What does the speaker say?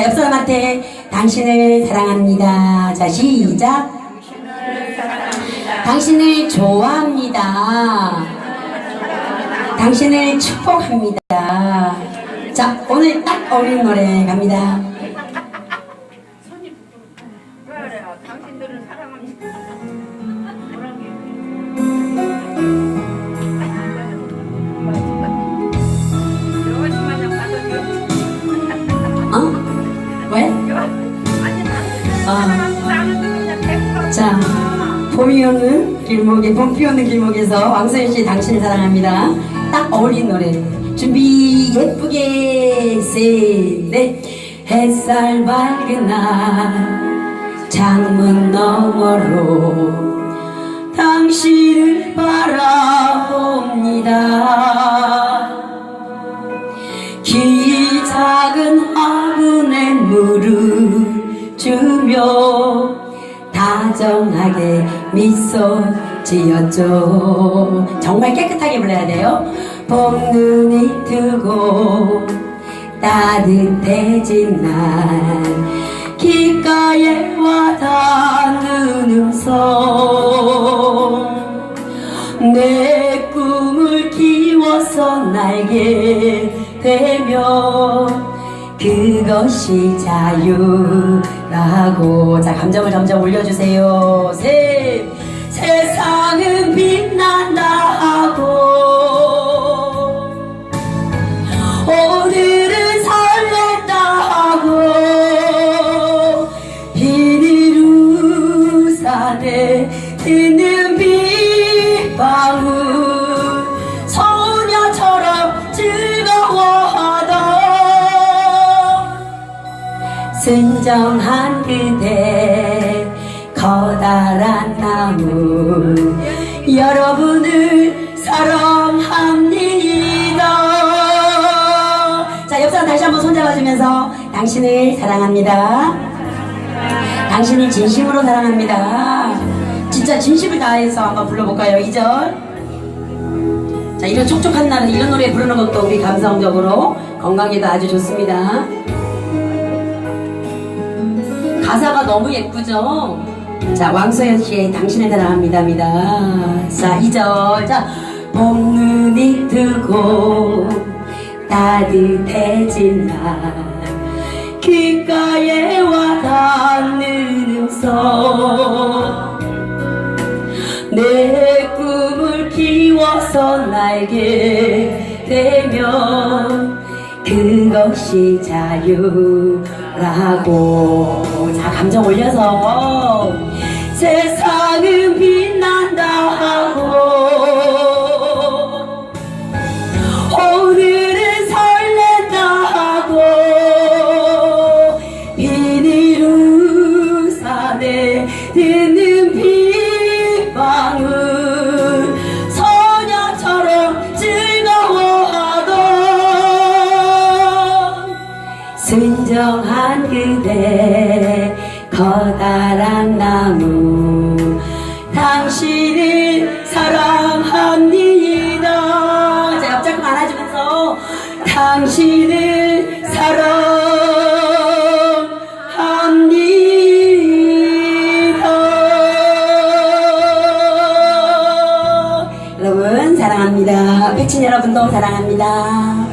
자, 옆 사람한테 당신을 사랑합니다. 자, 시작. 당신을 좋아합니다. 당신을 축복합니다. 자, 오늘 딱 어울리는 노래 갑니다. 오는 길목에, 봄 피오는 길목에서 왕소연 씨 당신을 사랑합니다. 딱 어울린 노래. 준비 예쁘게, 셋, 넷. 햇살 밝은 날, 창문 너머로 당신을 바라봅니다. 키 작은 화분에 물을 주며 다정하게 미소 지었죠 정말 깨끗하게 불러야 돼요. 봄눈이 뜨고 따뜻해진 날 귓가에 와닿는 음성 내 꿈을 키워서 날게 되며 그것이 자유라고. 자 감정을 점점 올려주세요. 셋. 세상은 순정한 그대 커다란 나무. 여러분을 사랑합니다. 자 옆사람 다시 한번 손잡아주면서 당신을 사랑합니다. 당신을 진심으로 사랑합니다. 진짜 진심을 다해서 한번 불러볼까요? 2절. 자 이런 촉촉한 날은 이런 노래 부르는 것도 우리 감성적으로 건강에도 아주 좋습니다 가사가 너무 예쁘죠? 자 왕소연 씨의 당신을 사랑합니다입니다 자 2절 자 봄눈이 뜨고 따뜻해진 날 귓가에 와닿는 음성 내 꿈을 키워서 날게 되면 그것이 자유라고. 자 감정 올려서. 세상은 빛난 순정한 그대 커다란 나무. 당신을 사랑합니다 자 옆자금 안아주면서. 당신을 사랑합니다 여러분 사랑합니다. 백친 여러분도 사랑합니다